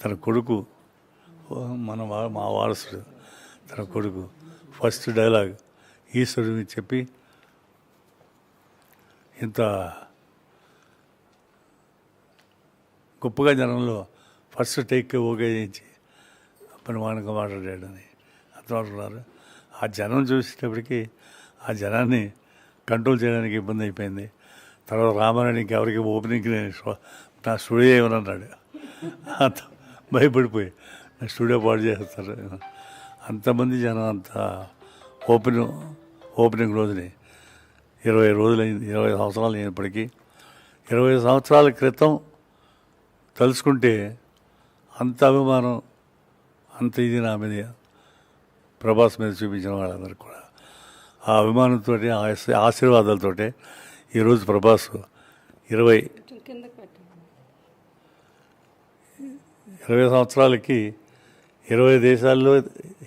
తన కొడుకు మన మా వారసుడు తన కొడుకు. ఫస్ట్ డైలాగ్ ఈశ్వరుని చెప్పి ఇంత గొప్పగా జనంలో ఫస్ట్ టేక్ ఓకే చేయించి ప్రమాణంగా మాట్లాడాడని. అర్థమవుతున్నారు ఆ జనం చూసేటప్పటికి ఆ జనాన్ని కంట్రోల్ చేయడానికి ఇబ్బంది అయిపోయింది. తర్వాత రామారాయణకి ఎవరికి ఓపెనింగ్ నేను నా స్టూడియో ఏమన్నాడు? అంత భయపడిపోయి. స్టూడియో పాడు చేస్తారు. అంతమంది జనం అంత ఓపెన్ ఓపెనింగ్ రోజుని ఇరవై రోజులైంది ఇరవై సంవత్సరాలు అయినప్పటికీ. ఇరవై సంవత్సరాల క్రితం తలుచుకుంటే అంత అభిమానం అంత ఇది నా మీద ప్రభాస్ మీద చూపించిన వాళ్ళందరూ కూడా. ఆ అభిమానంతో ఆశీర్వాదాలతో ఈరోజు ప్రభాస్ ఇరవై ఇరవై సంవత్సరాలకి ఇరవై దేశాల్లో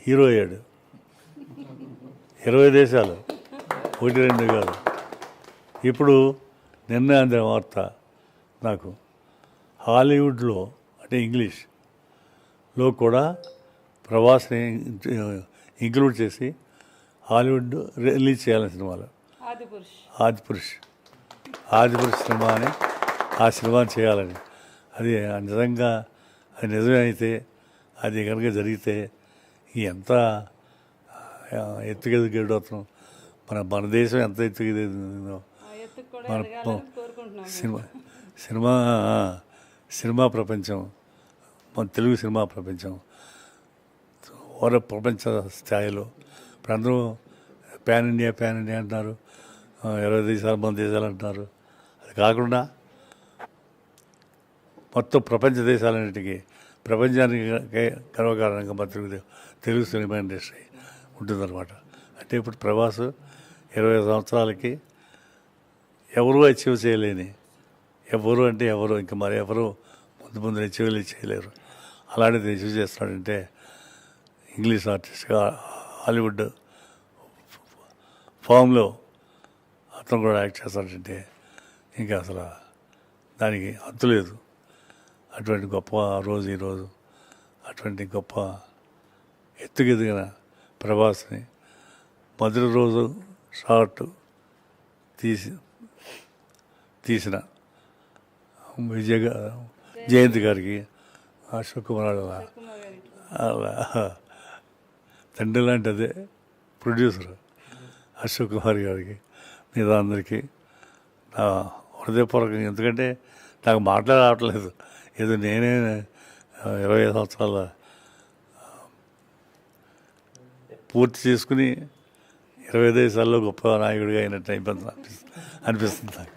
హీరో అయ్యాడు. ఇరవై దేశాలు. ఒకటి రెండు కాదు. ఇప్పుడు నిన్న అందిన వార్త నాకు. హాలీవుడ్లో అంటే ఇంగ్లీష్లో కూడా ప్రభాస్ని ఇంక్లూడ్ చేసి హాలీవుడ్ రిలీజ్ చేయాలని సినిమాలో. ఆది పురుష్ ఆదిపురుష్. ఆదిపురుష్ సినిమా అని ఆ సినిమాని చేయాలని. అది నిజంగా అది నిజమైతే అది కనుక జరిగితే ఎంత ఆ, ఎత్తుకెదిగేటవుతాం మన మన దేశం ఎంత ఎత్తుకెదిగిందో మన సినిమా సినిమా సినిమా ప్రపంచం మన తెలుగు సినిమా ప్రపంచం ఓర ప్రపంచ స్థాయిలో. ఇప్పుడు అందరూ ప్యాన్ ఇండియా ప్యాన్ ఇండియా అంటున్నారు. ఇరవై దేశాలు మన దేశాలు అంటున్నారు. అది కాకుండా మొత్తం ప్రపంచ దేశాలన్నిటికీ ప్రపంచానికి గర్వకారణంగా మన తెలుగు తెలుగు సినిమా ఇండస్ట్రీ ఉంటుందన్నమాట. అంటే ఇప్పుడు ప్రభాస్ ఇరవై సంవత్సరాలకి ఎవరు అచీవ్ చేయలేని ఎవరు అంటే ఎవరు ఇంకా మరి ఎవరు ముందు ముందు అచీవ్లు చేయలేరు. అలాంటిది అచీవ్ చేస్తున్నాడంటే ఇంగ్లీష్ ఆర్టిస్ట్గా హాలీవుడ్ ఫామ్లో అతను కూడా యాక్ట్ చేస్తాడంటే ఇంకా అసలు దానికి అంతులేదు అటువంటి గొప్ప రోజు ఈరోజు అటువంటి గొప్ప ఎత్తుకెదిగిన ప్రభాస్ని మొదటి రోజు షార్ట్ తీసి తీసిన విజయ జయంతి గారికి అశోక్ కుమార్ వాళ్ళ అలా తండ్రి లాంటి అదే ప్రొడ్యూసర్ అశోక్ కుమార్ గారికి మీద అందరికీ నా హృదయపూర్వకంగా ఎందుకంటే నాకు మాట్లాడవట్లేదు. ఏదో నేనే ఇరవై సంవత్సరాల పూర్తి చేసుకుని ఇరవై దేశాల్లో గొప్ప నాయకుడిగా అయినట్టు అయిపోతుంది అనిపిస్తుంది అనిపిస్తుంది నాకు.